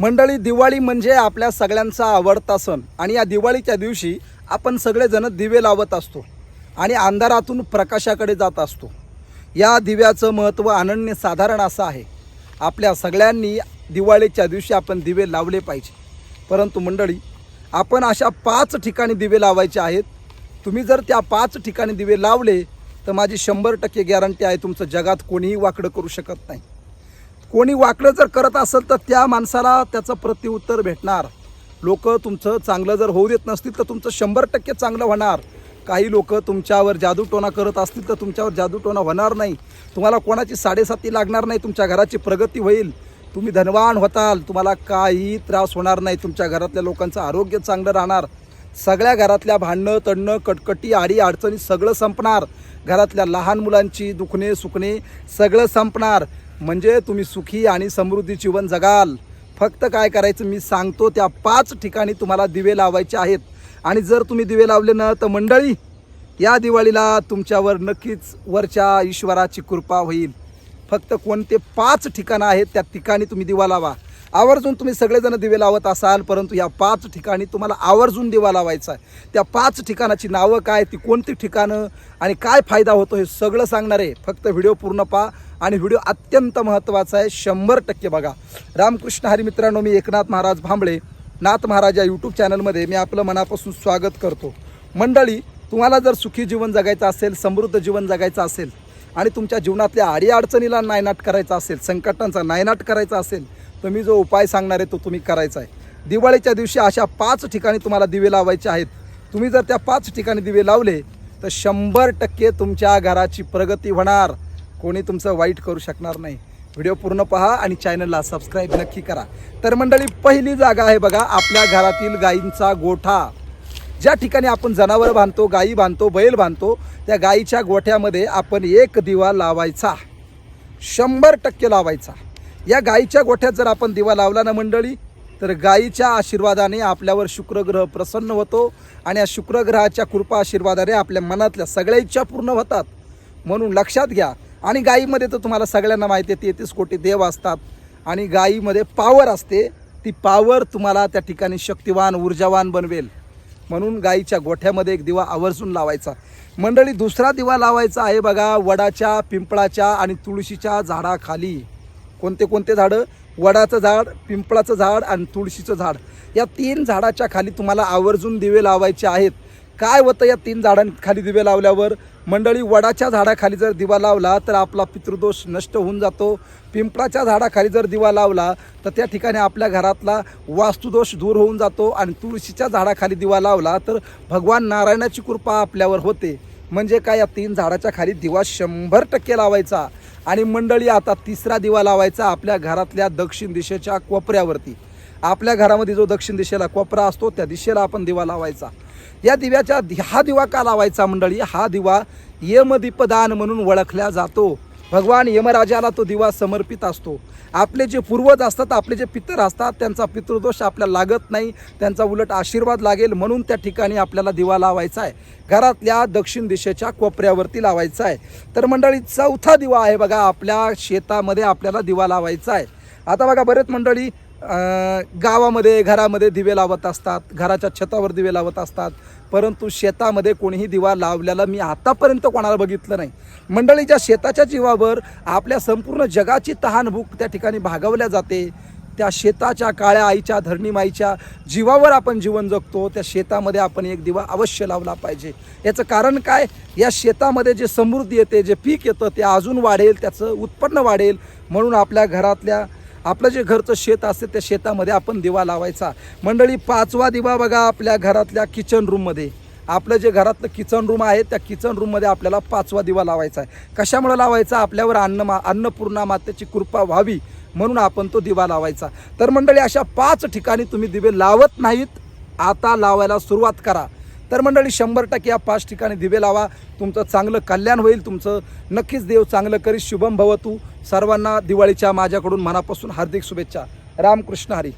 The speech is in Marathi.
मंडळी दिवाळी म्हणजे आपल्या सगळ्यांचा आवडता सण. आणि या दिवाळीच्या दिवशी आपण सगळेजण दिवे लावत असतो आणि अंधारातून प्रकाशाकडे जात असतो. या दिव्याचं महत्त्व अनन्य साधारण असं आहे. आपल्या सगळ्यांनी दिवाळीच्या दिवशी आपण दिवे लावले पाहिजे. परंतु मंडळी आपण अशा पाच ठिकाणी दिवे लावायचे आहेत. तुम्ही जर त्या पाच ठिकाणी दिवे लावले तर माझी शंभर टक्के गॅरंटी आहे तुमचं जगात कोणीही वाकडं करू शकत नाही. कोणी वाकडं जर करत असेल तर त्या माणसाला त्याचं प्रत्युत्तर भेटणार. लोक तुमचं चांगलं जर होऊ देत नसतील तर तुमचं शंभर टक्के चांगलं होणार. काही लोक तुमच्यावर जादूटोणा करत असतील तर तुमच्यावर जादूटोणा होणार नाही. तुम्हाला कोणाची साडेसाती लागणार नाही तुमच्या घराची प्रगती होईल. तुम्ही धनवान होताल तुम्हाला काही त्रास होणार नाही. तुमच्या घरातल्या लोकांचं आरोग्य चांगलं राहणार. सगळ्या घरातल्या भांडणं तडणं कटकटी आडी अडचणी सगळं संपणार. घरातल्या लहान मुलांची दुखणे सुखणे सगळं संपणार. म्हणजे तुम्ही सुखी आणि समृद्धी जीवन जगाल. फक्त काय करायचं मी सांगतो त्या पाच ठिकाणी तुम्हाला दिवे लावायचे आहेत. आणि जर तुम्ही दिवे लावले ना तर मंडळी या दिवाळीला तुमच्यावर नक्कीच वरच्या ईश्वराची कृपा होईल. फक्त कोणते पाच ठिकाणं आहेत त्या ठिकाणी तुम्ही दिवा लावा. आवर्जून तुम्ही सगळेजण दिवे लावत असाल परंतु या पाच ठिकाणी तुम्हाला आवर्जून दिवा लावायचा आहे. त्या पाच ठिकाणाची नावं काय ती कोणती ठिकाणं आणि काय फायदा होतो हे सगळं सांगणार आहे. फक्त व्हिडिओ पूर्ण पहा. आणि व्हिडिओ अत्यंत महत्त्वाचा आहे शंभर टक्के बघा. रामकृष्ण हरी मित्रांनो मी एकनाथ महाराज भांबळे. नाथ महाराज या यूट्यूब चॅनलमध्ये मी आपलं मनापासून स्वागत करतो. मंडळी तुम्हाला जर सुखी जीवन जगायचं असेल समृद्ध जीवन जगायचं असेल आणि तुमच्या जीवनातल्या अडीअडचणीला नायनाट करायचा असेल संकटांचा नायनाट करायचा असेल तर मी जो उपाय सांगणार आहे तो तुम्ही करायचा आहे. दिवाळीच्या दिवशी अशा पाच ठिकाणी तुम्हाला दिवे लावायचे आहेत. तुम्ही जर त्या पाच ठिकाणी दिवे लावले तर शंभर टक्के तुमच्या घराची प्रगती होणार. कोणी तुमचं वाईट करू शकणार नाही. व्हिडिओ पूर्ण पहा आणि चॅनलला सबस्क्राईब नक्की करा. तर मंडळी पहिली जागा आहे बघा आपल्या घरातील गायींचा गोठा. ज्या ठिकाणी आपण जनावरं बांधतो गायी बांधतो बैल बांधतो त्या गायीच्या गोठ्यामध्ये आपण एक दिवा लावायचा. शंभर टक्के लावायचा. या गायीच्या गोठ्यात जर आपण दिवा लावला ना मंडळी तर गायीच्या आशीर्वादाने आपल्यावर शुक्रग्रह प्रसन्न होतो आणि या शुक्रग्रहाच्या कृपा आशीर्वादाने आपल्या मनातल्या सगळ्या इच्छा पूर्ण होतात. म्हणून लक्षात घ्या आणि गायीमध्ये तर तुम्हाला सगळ्यांना माहिती आहे तेहतीस कोटी देव असतात. आणि गायीमध्ये पावर असते. ती पावर तुम्हाला त्या ठिकाणी शक्तिवान ऊर्जावान बनवेल. म्हणून गाईच्या गोठ्यामध्ये एक दिवा आवर्जून लावायचा. मंडळी दुसरा दिवा लावायचा आहे बघा वडाच्या पिंपळाच्या आणि तुळशीच्या झाडाखाली. कोणते कोणते झाडं? वडाचं झाड पिंपळाचं झाड आणि तुळशीचं झाड. या तीन झाडाच्या खाली तुम्हाला आवर्जून दिवे लावायचे आहेत. काय होतं या तीन झाडांखाली दिवे लावल्यावर? मंडळी वडाच्या झाडाखाली जर दिवा लावला तर आपला पितृदोष नष्ट होऊन जातो. पिंपळाच्या झाडाखाली जर दिवा लावला तर त्या ठिकाणी आपल्या घरातला वास्तुदोष दूर होऊन जातो आणि तुळशीच्या झाडाखाली दिवा लावला तर भगवान नारायणाची कृपा आपल्यावर होते. म्हणजे काय या तीन झाडाच्या खाली दिवा शंभर टक्के लावायचा आणि मंडळी आता तिसरा दिवा लावायचा आपल्या घरातल्या दक्षिण दिशेच्या कोपऱ्यावरती. आपल्या घरामध्ये जो दक्षिण दिशेला कोपरा असतो त्या दिशेला आपण दिवा लावायचा. या दिव्याच्या हा दिवा का लावायचा मंडळी? हा दिवा यमदीपदान म्हणून ओळखला जातो. भगवान यमराजाला तो दिवा समर्पित असतो. आपले जे पूर्वज असतात आपले जे पितर असतात त्यांचा पितृदोष आपल्याला लागत नाही. त्यांचा उलट आशीर्वाद लागेल म्हणून त्या ठिकाणी आपल्याला दिवा लावायचा आहे. घरातल्या दक्षिण दिशेच्या कोपऱ्यावरती लावायचा आहे. तर मंडळी चौथा दिवा आहे बघा. आपल्या शेतामध्ये आपल्याला दिवा लावायचा आहे. आता बघा बरेच मंडळी गावामध्ये घरामध्ये दिवे लावत असतात घराच्या छतावर दिवे लावत असतात परंतु शेतामध्ये कोणीही दिवा लावलेला मी आतापर्यंत कोणाला बघितलं नाही. मंडळीच्या शेताच्या जीवावर आपल्या संपूर्ण जगाची तहानभूक त्या ठिकाणी भागवल्या जाते. त्या शेताच्या काळ्या आईच्या धरणी माईच्या जीवावर आपण जीवन जगतो. त्या शेतामध्ये आपण एक दिवा अवश्य लावला पाहिजे. याचं कारण काय? या शेतामध्ये जे समृद्धी येते जे पीक येतं ते अजून वाढेल त्याचं उत्पन्न वाढेल. म्हणून आपल्या घरातल्या आपलं जे घरचं शेत असते त्या शेतामध्ये आपण दिवा लावायचा. मंडळी पाचवा दिवा बघा आपल्या घरातल्या किचन रूममध्ये आपलं जे घरातलं किचन रूम आहे त्या किचन रूममध्ये आपल्याला पाचवा दिवा लावायचा आहे. कशामुळे लावायचा? आपल्यावर अन्न मा अन्नपूर्णा मातेची कृपा व्हावी म्हणून आपण तो दिवा लावायचा. तर मंडळी अशा पाच ठिकाणी तुम्ही दिवे लावत नाहीत. आता लावायला सुरुवात करा. तर मंडळी शंभर टक्के या पाच ठिकाणी दिवे लावा. तुमचं चांगलं कल्याण होईल तुमचं नक्कीच देव चांगलं करी शुभम भवतू. सर्वांना दिवाळीच्या माझ्याकडून मनापासून हार्दिक शुभेच्छा. रामकृष्ण हरी.